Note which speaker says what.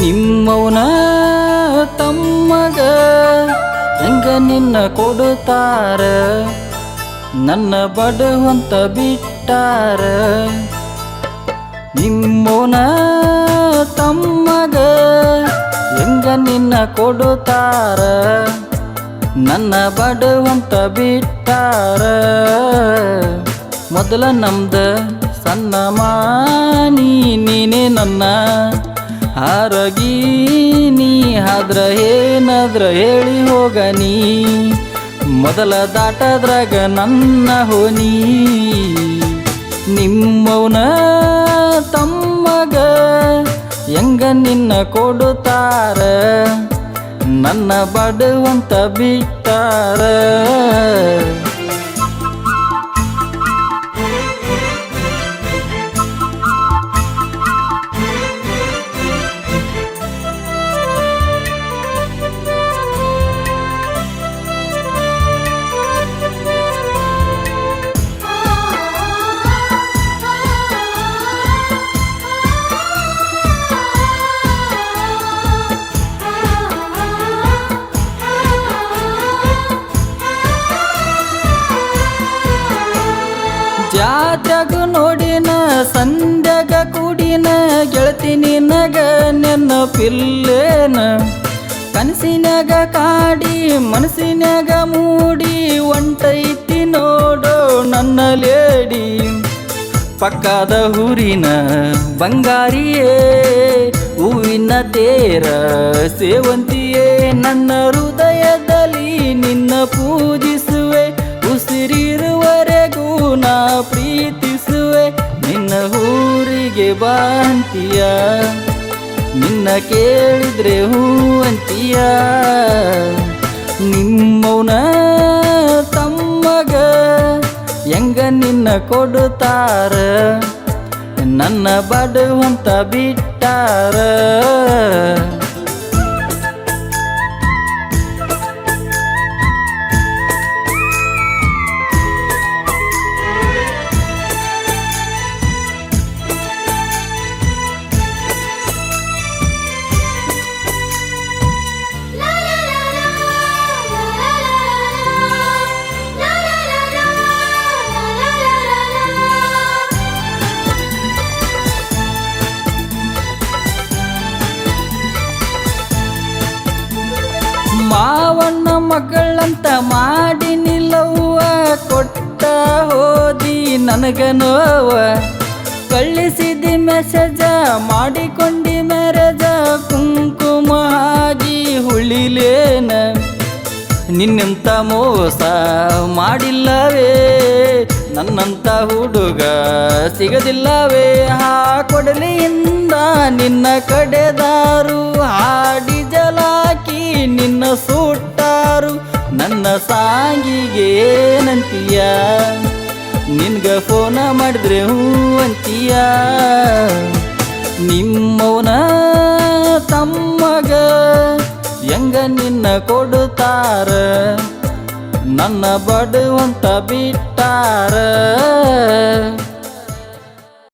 Speaker 1: ನಿಮ್ಮವನ ತಮ್ಮಗ ಹೆಂಗ ನಿನ್ನ ಕೊಡುತ್ತಾರ? ನನ್ನ ಬಡವಂತ ಬಿಟ್ಟಾರ? ನಿಮ್ಮವನ ತಮ್ಮಗ ಹೆಂಗ ನಿನ್ನ ಕೊಡುತ್ತಾರ? ನನ್ನ ಬಡವಂತ ಬಿಟ್ಟಾರ? ಮೊದಲ ನಮ್ದ ಸಣ್ಣ ಮಾನಿ, ನೀನೇ ನನ್ನ ಹಾರಗಿ ನೀ ಆದ್ರ ಏನಾದ್ರ ಹೇಳಿ ಹೋಗ ನೀ ಮೊದಲ ದಾಟದ್ರಾಗ ನನ್ನ ಹೋನಿ. ನಿಮ್ಮವನ ತಮ್ಮಗ ಹೆಂಗ ನಿನ್ನ ಕೊಡುತ್ತಾರ? ನನ್ನ ಬಡವಂತ ಬಿಟ್ಟಾರ? ನೆನಪಿಲ್ಲೇನ ಕನಸಿನಾಗ ಕಾಡಿ, ಮನಸ್ಸಿನಾಗ ಮೂಡಿ ಒಂಟೈತಿ ನೋಡೋ ನನ್ನ ಲೇಡಿ. ಪಕ್ಕದ ಊರಿನ ಬಂಗಾರಿಯೇ, ಹೂವಿನ ತೇರ ಸೇವಂತಿಯೇ, ನನ್ನ ಹೃದಯದಲ್ಲಿ ನಿನ್ನ ಪೂಜಿಸುವೆ. ಉಸಿರಿರುವರೆಗೂ ನಾ ಪ್ರೀತಿಸುವೆ. ನಿನ್ನ ಊರಿಗೆ ಬಾಂತಿಯ? ನಿನ್ನ ಕೇಳಿದ್ರೆ ಹೂ ಅಂತೀಯ? ನಿಮ್ಮವನ ತಮ್ಮಗ ಹೆಂಗ ನಿನ್ನ ಕೊಡುತ್ತಾರ? ನನ್ನ ಬಡವಂತ ಬಿಟ್ಟಾರ? ಮಗಳಂತ ಮಾಡಿ ನಿಲ್ಲವ್ವ, ಕೊಟ್ಟ ಹೋದಿ ನನಗ ನೋವ ಕಳಿಸಿದಿ ಮೆಸೇಜ, ಮಾಡಿಕೊಂಡಿ ಮೆರಜ ಕುಂಕುಮ ಆಗಿ ಹುಳಿಲೇನ ನಿನ್ನಂತ ಮೋಸ ಮಾಡಿಲ್ಲವೇ, ನನ್ನಂತ ಹುಡುಗ ಸಿಗದಿಲ್ಲವೇ. ಹಾ ಕೊಡಲಿಯಿಂದ ನಿನ್ನ ಕಡೆದಾರು ಹಾಡಿ ಜಲಾಕಿ ನನ್ನ ಸಾಂಗಿಗೆ ಏನಂತೀಯ? ನಿನ್ಗ ಫೋನ ಮಾಡಿದ್ರೆ ಹೂ ಅಂತೀಯ? ನಿಮ್ಮವನ ತಮ್ಮಗ ಹೆಂಗ ನಿನ್ನ ಕೊಡುತ್ತಾರ? ನನ್ನ ಬಡವಂತ ಬಿಟ್ಟಾರ?